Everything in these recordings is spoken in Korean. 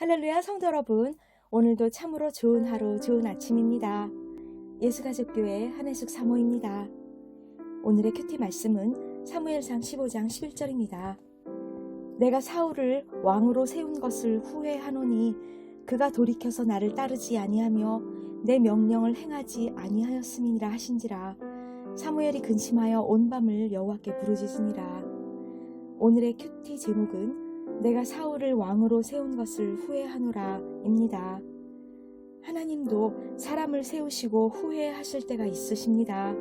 할렐루야 성도 여러분, 오늘도 참으로 좋은 하루, 좋은 아침입니다. 예수가족교회 한혜숙 사모입니다. 오늘의 큐티 말씀은 사무엘상 15장 11절입니다. 내가 사울을 왕으로 세운 것을 후회하노니 그가 돌이켜서 나를 따르지 아니하며 내 명령을 행하지 아니하였음이니라 하신지라 사무엘이 근심하여 온 밤을 여호와께 부르짖으니라 오늘의 큐티 제목은 내가 사울을 왕으로 세운 것을 후회하노라입니다. 하나님도 사람을 세우시고 후회하실 때가 있으십니다.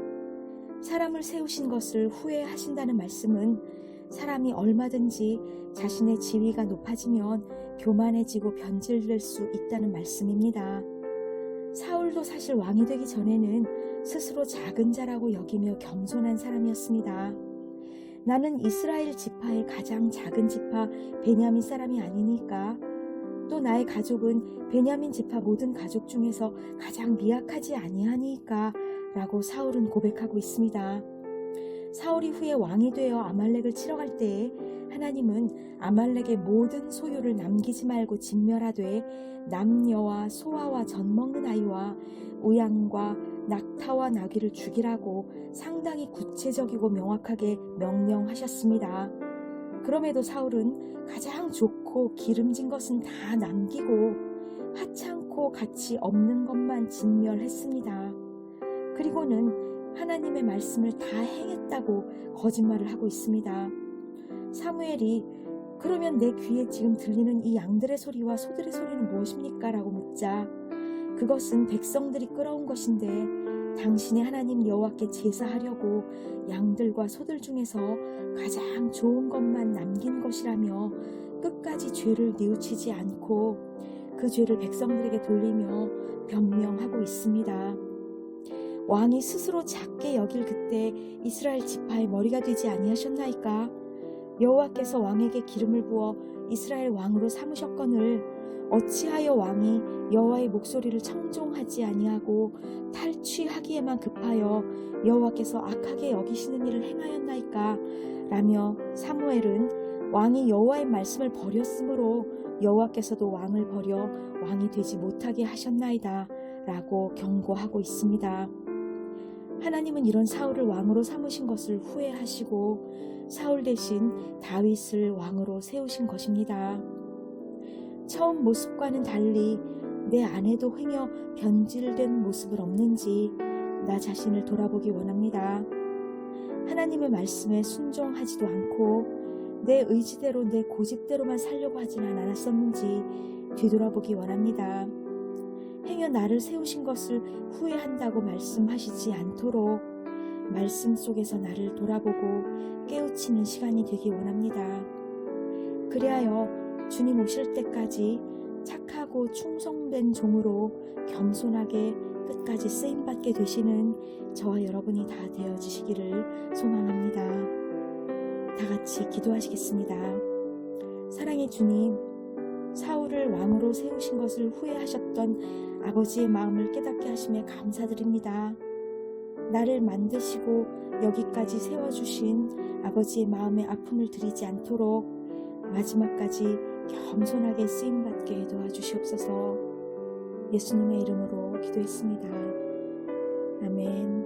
사람을 세우신 것을 후회하신다는 말씀은 사람이 얼마든지 자신의 지위가 높아지면 교만해지고 변질될 수 있다는 말씀입니다. 사울도 사실 왕이 되기 전에는 스스로 작은 자라고 여기며 겸손한 사람이었습니다. 나는 이스라엘 지파의 가장 작은 지파 베냐민 사람이 아니니까 또 나의 가족은 베냐민 지파 모든 가족 중에서 가장 미약하지 아니하니까 라고 사울은 고백하고 있습니다. 사울이 후에 왕이 되어 아말렉을 치러 갈 때에 하나님은 아말렉의 모든 소유를 남기지 말고 진멸하되 남녀와 소아와 젖 먹는 아이와 우양과 낙타와 나귀를 죽이라고 상당히 구체적이고 명확하게 명령하셨습니다. 그럼에도 사울은 가장 좋고 기름진 것은 다 남기고 하찮고 가치 없는 것만 진멸했습니다. 그리고는 하나님의 말씀을 다 행했다고 거짓말을 하고 있습니다. 사무엘이 그러면 내 귀에 지금 들리는 이 양들의 소리와 소들의 소리는 무엇입니까? 라고 묻자 그것은 백성들이 끌어온 것인데 당신이 하나님 여호와께 제사하려고 양들과 소들 중에서 가장 좋은 것만 남긴 것이라며 끝까지 죄를 뉘우치지 않고 그 죄를 백성들에게 돌리며 변명하고 있습니다. 왕이 스스로 작게 여길 그때 이스라엘 지파의 머리가 되지 아니하셨나이까? 여호와께서 왕에게 기름을 부어 이스라엘 왕으로 삼으셨거늘 어찌하여 왕이 여호와의 목소리를 청종하지 아니하고 탈취하기에만 급하여 여호와께서 악하게 여기시는 일을 행하였나이까? 라며 사무엘은 왕이 여호와의 말씀을 버렸으므로 여호와께서도 왕을 버려 왕이 되지 못하게 하셨나이다 라고 경고하고 있습니다. 하나님은 이런 사울을 왕으로 삼으신 것을 후회하시고 사울 대신 다윗을 왕으로 세우신 것입니다. 처음 모습과는 달리 내 안에도 횡여 변질된 모습을 없는지 나 자신을 돌아보기 원합니다. 하나님의 말씀에 순종하지도 않고 내 의지대로 내 고집대로만 살려고 하지는 않았었는지 뒤돌아보기 원합니다. 행여 나를 세우신 것을 후회한다고 말씀하시지 않도록 말씀 속에서 나를 돌아보고 깨우치는 시간이 되기 원합니다. 그리하여 주님 오실 때까지 착하고 충성된 종으로 겸손하게 끝까지 쓰임받게 되시는 저와 여러분이 다 되어지시기를 소망합니다. 다 같이 기도하시겠습니다. 사랑의 주님, 사울을 왕으로 세우신 것을 후회하셨던 아버지의 마음을 깨닫게 하심에 감사드립니다. 나를 만드시고 여기까지 세워주신 아버지의 마음의 아픔을 드리지 않도록 마지막까지 겸손하게 쓰임받게 도와주시옵소서 예수님의 이름으로 기도했습니다. 아멘.